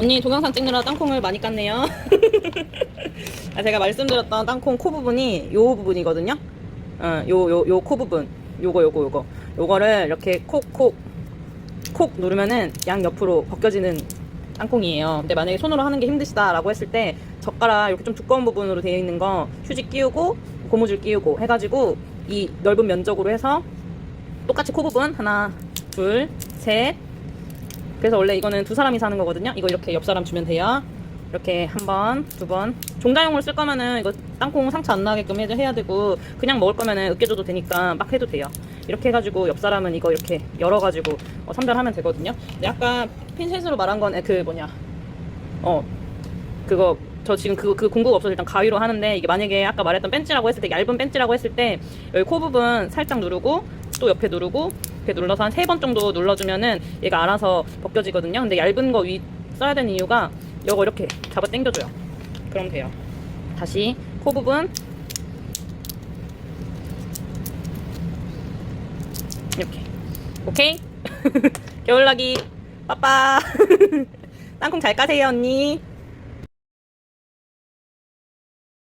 언니 동영상 찍느라 땅콩을 많이 깠네요. 아, 제가 말씀드렸던 땅콩 코 부분이 요 부분이거든요. 어, 요, 요, 요 코 부분. 요거, 요거, 요거. 요거를 이렇게 콕, 콕, 콕 누르면은 양 옆으로 벗겨지는 땅콩이에요. 근데 만약에 손으로 하는 게 힘드시다 라고 했을 때 젓가락 이렇게 좀 두꺼운 부분으로 되어 있는 거 휴지 끼우고 고무줄 끼우고 해가지고 이 넓은 면적으로 해서 똑같이 코 부분 하나, 둘, 셋. 그래서 원래 이거는 두 사람이 사는 거거든요. 이거 이렇게 옆 사람 주면 돼요. 이렇게 한 번, 두 번. 종자용으로 쓸 거면은 이거 땅콩 상처 안 나게끔 해- 해야 되고 그냥 먹을 거면은 으깨줘도 되니까 막 해도 돼요. 이렇게 해가지고 옆 사람은 이거 이렇게 열어가지고 어, 선별하면 되거든요. 아까 핀셋으로 말한 건 그 뭐냐, 어 그거 저 지금 그, 그 공구가 없어서 일단 가위로 하는데 이게 만약에 아까 말했던 벤치라고 했을 때 얇은 벤치라고 했을 때 여기 코 부분 살짝 누르고 또 옆에 누르고 이렇게 눌러서 한 세 번 정도 눌러주면은 얘가 알아서 벗겨지거든요. 근데 얇은 거 위 써야 되는 이유가 이거 이렇게 잡아 당겨줘요. 그럼 돼요. 다시 코 부분 이렇게 오케이 겨울나기 빠빠 땅콩 잘 까세요 언니